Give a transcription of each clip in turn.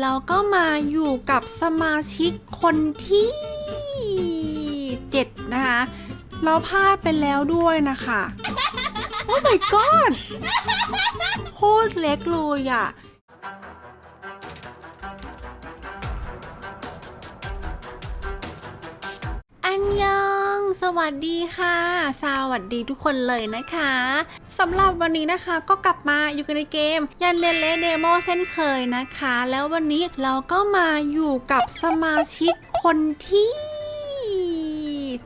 เราก็มาอยู่กับสมาชิกคนที่เจ็ดนะคะ เราพลาดไปแล้วด้วยนะคะ โอ้ my god โคตรเล็กเลยอะอันยอง สวัสดีค่ะ สวัสดีทุกคนเลยนะคะ สำหรับวันนี้นะคะก็กลับมาอยู่กันในเกม ยันเดเลเดโมเส้นเคยนะคะ แล้ววันนี้เราก็มาอยู่กับสมาชิกคนที่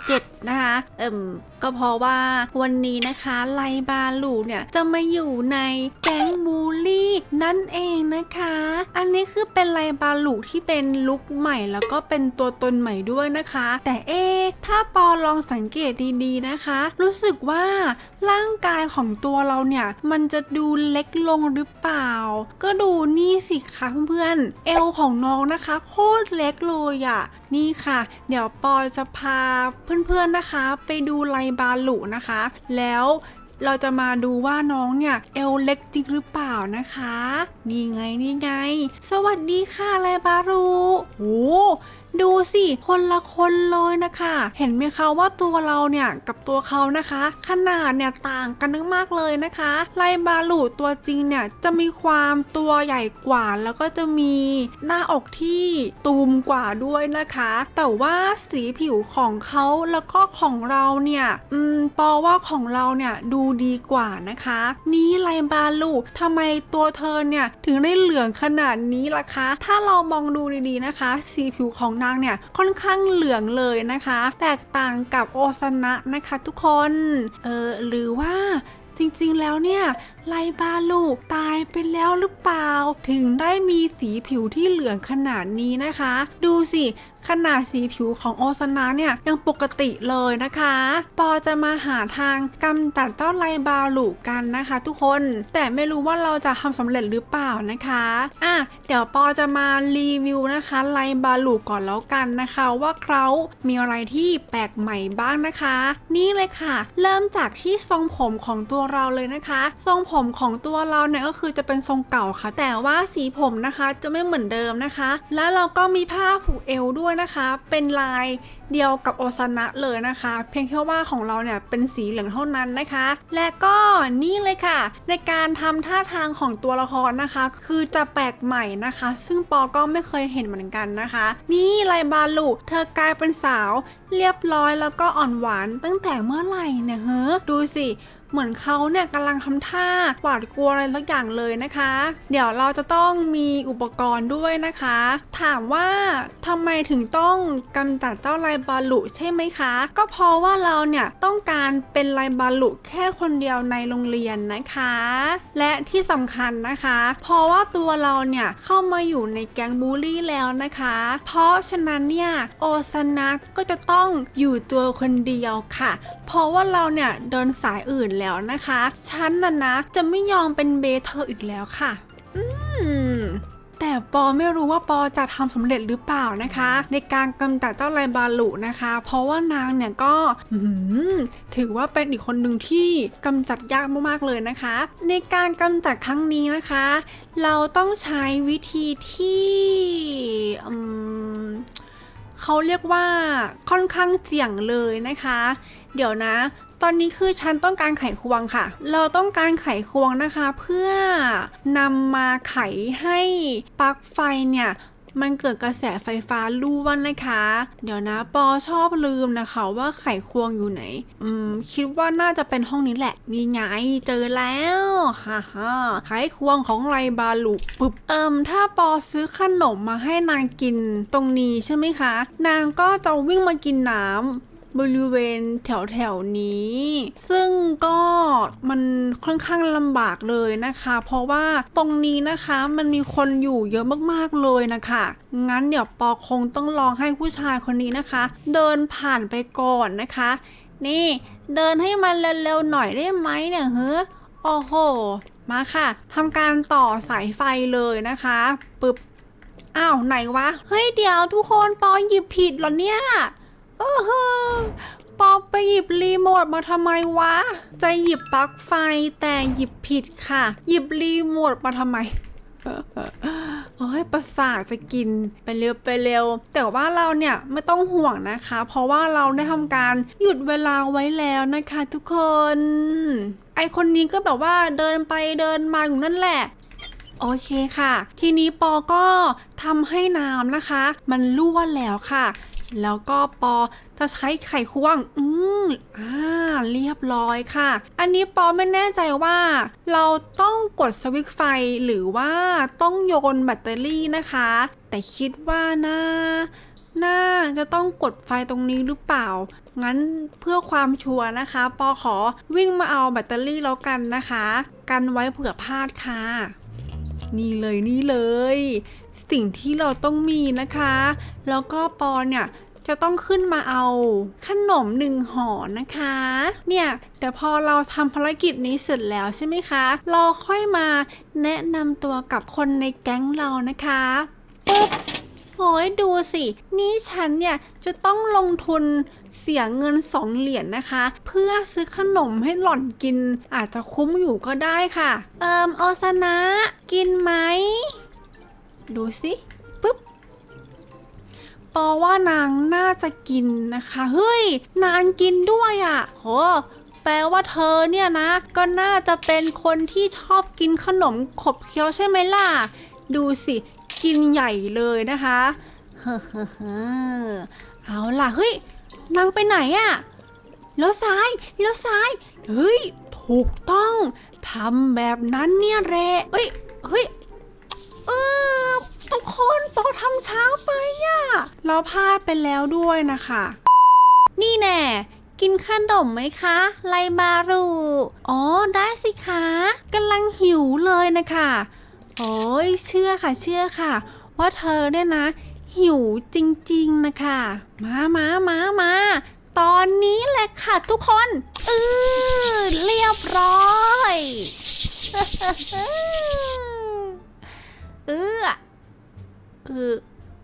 เจ็ดนะคะเอิ่มก็เพราะว่าวันนี้นะคะไลบาลูเนี่ยจะมาอยู่ในแก๊งบูลลี่นั่นเองนะคะ อันนี้คือเป็นไลบาลูที่เป็นลุคใหม่แล้วก็เป็นตัวตนใหม่ด้วยนะคะ แต่เอะถ้าปอลองสังเกตดีๆนะคะ รู้สึกว่าร่างกายของตัวเราเนี่ยมันจะดูเล็กลงหรือเปล่า ก็ดูนี่สิคะเพื่อนๆเอวของน้องนะคะ โคตรเล็กเลยอะ่ะ นี่ค่ะ เดี๋ยวปอจะพาเพื่อนๆนะคะ ไปดูไลบาลูนะคะ แล้วเราจะมาดูว่าน้องเนี่ย เอวเล็กจริงหรือเปล่านะคะ นี่ไงนี่ไง สวัสดีค่ะไลบาลูโอ้ ดูสิคนละคนเลยนะคะ เห็นไหมคะว่าตัวเราเนี่ยกับตัวเขานะคะ ขนาดเนี่ยต่างกันมากๆเลยนะคะไลบาลูตัวจริงเนี่ยจะมีความตัวใหญ่กว่าแล้วก็จะมีหน้าอกที่ตูมกว่าด้วยนะคะ แต่ว่าสีผิวของเขาแล้วก็ของเราเนี่ยอืมปอว่าของเราเนี่ยดูดีกว่านะคะ นี่ไลบาลูทำไมตัวเธอเนี่ยถึงได้เหลืองขนาดนี้ล่ะคะ ถ้าเรามองดูดีๆนะคะ สีผิวของนางเนี่ยค่อนข้างเหลืองเลยนะคะ แตกต่างกับโอซนะนะคะทุกคน เออหรือว่าจริงๆ แล้วเนี่ยไลบาลูตายไปแล้วหรือเปล่า ถึงได้มีสีผิวที่เหลืองขนาดนี้นะคะ ดูสิ ขนาดสีผิวของโอซานะเนี่ยยังปกติเลยนะคะ ปอจะมาหาทางกำจัดเจ้าไลบาลูกันนะคะ ทุกคนแต่ไม่รู้ว่าเราจะทำสำเร็จหรือเปล่านะคะอะเดี๋ยวปอจะมารีวิวนะคะไลบาลูก่อนแล้วกันนะคะ ว่าเขามีอะไรที่แปลกใหม่บ้างนะคะ นี่เลยค่ะ เริ่มจากที่ทรงผมของตัวเราเลยนะคะ ทรงผมของตัวเราเนี่ยก็คือจะเป็นทรงเก่าค่ะ แต่ว่าสีผมนะคะจะไม่เหมือนเดิมนะคะ แล้วเราก็มีผ้าผูกเอวด้วยนะคะ เป็นลายเดียวกับโอซานะเลยนะคะ เพียงแค่ว่าของเราเนี่ยเป็นสีเหลืองเท่านั้นนะคะ และก็นี่เลยค่ะ ในการทำท่าทางของตัวละครนะคะ คือจะแปลกใหม่นะคะ ซึ่งปอก็ไม่เคยเห็นเหมือนกันนะคะ นี่ไลบาลูเธอกลายเป็นสาว เรียบร้อยแล้วก็อ่อนหวานตั้งแต่เมื่อไหร่เนี่ยเฮ้ดูสิ เหมือนเขาเนี่ยกำลังทำท่าหวาดกลัวอะไรสักอย่างเลยนะคะ เดี๋ยวเราจะต้องมีอุปกรณ์ด้วยนะคะ ถามว่าทำไมถึงต้องกำจัดเจ้าไลบาลุใช่ไหมคะ ก็เพราะว่าเราเนี่ยต้องการเป็นไลบาลุแค่คนเดียวในโรงเรียนนะคะ และที่สำคัญนะคะ เพราะว่าตัวเราเนี่ยเข้ามาอยู่ในแก๊งบูลลี่แล้วนะคะ เพราะฉะนั้นเนี่ยโอซานะก็จะต้องอยู่ตัวคนเดียวค่ะ เพราะว่าเราเนี่ยเดินสายอื่นแล้วนะคะ ฉันน่ะนะ จะไม่ยอมเป็นเบเธออีกแล้วค่ะ อืมแต่ปอไม่รู้ว่าปอจะทำสำเร็จหรือเปล่านะคะ ในการกำจัดเจ้าไลบาลุนะคะ เพราะว่านางเนี่ยก็ถือว่าเป็นอีกคนหนึ่งที่กำจัดยากมากๆเลยนะคะ ในการกำจัดครั้งนี้นะคะ เราต้องใช้วิธีที่อืม เขาเรียกว่าค่อนข้างเจี่ยงเลยนะคะ เดี๋ยวนะ ตอนนี้คือฉันต้องการไขควงค่ะ เราต้องการไขควงนะคะ เพื่อนำมาไขให้ปลั๊กไฟเนี่ย มันเกิดกระแสไฟฟ้ารั่วนะคะ เดี๋ยวนะปอชอบลืมนะคะ ว่าไขควงอยู่ไหน อืม คิดว่าน่าจะเป็นห้องนี้แหละ นี่ไงเจอแล้วฮ่าฮ่าไขควงของไรบาลุปึ๊บเอิมถ้าปอซื้อขนมมาให้นางกินตรงนี้ใช่ไหมคะ นางก็จะวิ่งมากินน้ำ บริเวณแถวแถวนี้ ซึ่งก็มันค่อนข้างลำบากเลยนะคะ เพราะว่าตรงนี้นะคะมันมีคนอยู่เยอะมากๆเลยนะคะงั้นเดี๋ยวปอคงต้องลองให้ผู้ชายคนนี้นะคะ เดินผ่านไปก่อนนะคะ นี่เดินให้มันเร็วๆหน่อยได้ไหมเนี่ยเฮ้อโอ้โห มาค่ะทำการต่อสายไฟเลยนะคะปึ๊บอ้าวไหนวะ เฮ้ยเดี๋ยวทุกคนปอหยิบผิดเหรอเนี่ย ออฮ้อปอไปหยิบรีโมทมาทำไมวะ จะหยิบปลั๊กไฟแต่หยิบผิดค่ะ หยิบรีโมทมาทำไมโอ้ยประสาทจะกินไปเร็วไปเร็ว แต่ว่าเราเนี่ยไม่ต้องห่วงนะคะ เพราะว่าเราได้ทำการหยุดเวลาไว้แล้วนะคะทุกคน ไอคนนี้ก็แบบว่าเดินไปเดินมาอยู่นั่นแหละโอเคค่ะ ทีนี้ปอก็ทำให้น้ำนะคะ มันรั่วแล้วค่ะ แล้วก็ปอจะใช้ไขควง อืมอ่า เรียบร้อยค่ะ อันนี้ปอไม่แน่ใจว่า เราต้องกดสวิตช์ไฟหรือว่าต้องโยนแบตเตอรี่นะคะ แต่คิดว่าน่าน่าจะต้องกดไฟตรงนี้หรือเปล่า งั้นเพื่อความชัวร์นะคะ ปอขอวิ่งมาเอาแบตเตอรี่แล้วกันนะคะ กันไว้เผื่อพลาดค่ะ นี่เลยนี่เลย สิ่งที่เราต้องมีนะคะ แล้วก็ปอเนี่ยจะต้องขึ้นมาเอาขนมหนึ่งห่อนะคะ เนี่ยเดี๋ยวพอเราทำภารกิจนี้เสร็จแล้วใช่ไหมคะ เราค่อยมาแนะนำตัวกับคนในแก๊งเรานะคะปุ๊บโอ้ยดูสิ นี่ฉันเนี่ยจะต้องลงทุนเสียเงินสองเหรียญนะคะ เพื่อซื้อขนมให้หล่อนกิน อาจจะคุ้มอยู่ก็ได้ค่ะ เอิมโอซนะ กินไหม ดูสิปุ๊บปอว่านางน่าจะกินนะคะ เฮ้ย นางกินด้วยอะ่ะโหแปลว่าเธอเนี่ยนะ ก็น่าจะเป็นคนที่ชอบกินขนมขบเคี้ยวใช่ไหมล่ะ ดูสิ กินใหญ่เลยนะคะเฮ้อเอาล่ะ เฮ้ยนางไปไหนอะแล้วซ้ายแล้วซ้าย เฮ้ย ถูกต้องทำแบบนั้นเนี่ยแหละเฮ้ย เฮ้ย คนปอทำช้าไปอะเราพลาดไปแล้วด้วยนะคะ นี่แน่กินขนมไหมคะ ไลบารู อ๋อ ได้สิคะกำลังหิวเลยนะคะโอ้ยเชื่อค่ะเชื่อค่ะ ว่าเธอเนี่ยนะ หิวจริงๆนะคะ มามามามาตอนนี้แหละค่ะทุกคนเออเรียบร้อย เออ เออ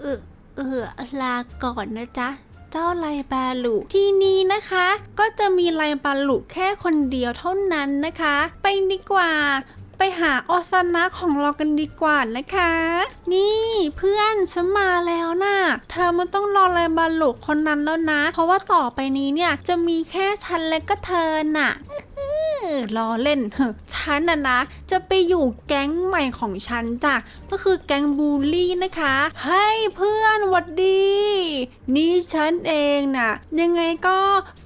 เออเออลาก่อนนะจ๊ะเจ้าไลบาลุที่นี้นะคะ ก็จะมีไลบาลุแค่คนเดียวเท่านั้นนะคะ ไปดีกว่า ไปหาออสนะของเรากันดีกว่านะคะ นี่เพื่อนฉันมาแล้วนะ่ะเธอมันต้องรอไลบาลุคนนั้นแล้วนะ เพราะว่าต่อไปนี้เนี่ยจะมีแค่ฉันและก็เธอน่ะ รอเล่นเฮ้ฉันน่ะนะ จะไปอยู่แก๊งใหม่ของฉันจ้ะก็คือแก๊งบูลลี่นะคะเฮ้ยเพื่อนหวัดดี นี่ฉันเองน่ะ ยังไงก็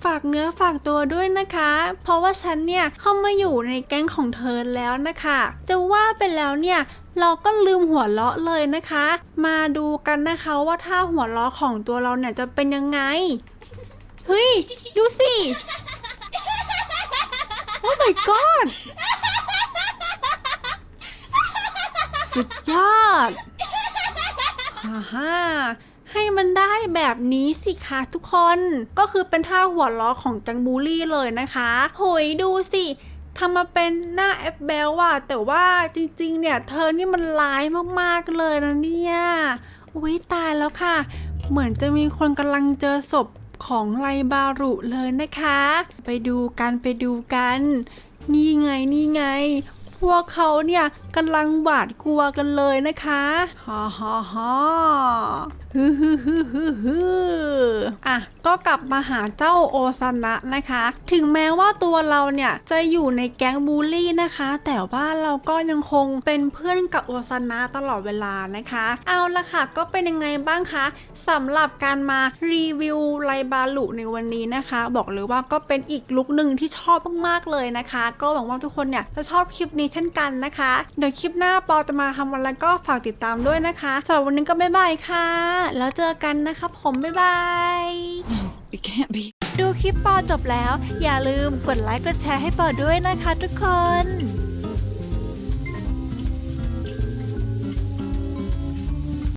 ฝากเนื้อฝากตัวด้วยนะคะ เพราะว่าฉันเนี่ยเข้ามาอยู่ในแก๊งของเธอแล้วนะคะจะว่าไปแล้วเนี่ยเราก็ลืมหัวเราะเลยนะคะ มาดูกันนะคะว่าถ้าหัวเราะของตัวเราเนี่ยจะเป็นยังไง เฮ้ย ดูสิ my god สุดยอดฮ่าฮ่าให้มันได้แบบนี้สิคะทุกคนก็คือเป็นท่าหัวล้อของจังบูลี่เลยนะคะโหยดูสิทำมาเป็นหน้าแอปเบลว่ะแต่ว่าจริงๆ เนี่ยเธอนี่มันร้ายมากๆเลยนะเนี่ย อุ้ยตายแล้วค่ะ เหมือนจะมีคนกำลังเจอศพ ของไลบารุเลยนะคะ ไปดูกันไปดูกัน นี่ไงนี่ไง พวกเขาเนี่ยกำลังหวาดกลัวกันเลยนะคะฮ่าฮ่าฮ่า ฮึฮึฮึฮึฮึอะก็กลับมาหาเจ้าโอซานะนะคะ ถึงแม้ว่าตัวเราเนี่ยจะอยู่ในแก๊งบูลลี่นะคะ แต่ว่าเราก็ยังคงเป็นเพื่อนกับโอซานะตลอดเวลานะคะ เอาละค่ะก็เป็นยังไงบ้างคะสำหรับการมารีวิวไลบาลุในวันนี้นะคะ บอกเลยว่าก็เป็นอีกลุกหนึ่งที่ชอบมากๆเลยนะคะ ก็หวังว่าทุกคนเนี่ยจะชอบคลิปนี้เช่นกันนะคะ เดี๋ยวคลิปหน้าปอจะมาทำอะไรก็ฝากติดตามด้วยนะคะสำหรับวันนี้ก็บ๊ายบายค่ะแล้วเจอกันนะคะผมบ๊ายบาย It can't be. ดูคลิปปอจบแล้ว อย่าลืมกดไลค์กดแชร์ให้ปอด้วยนะคะทุกคน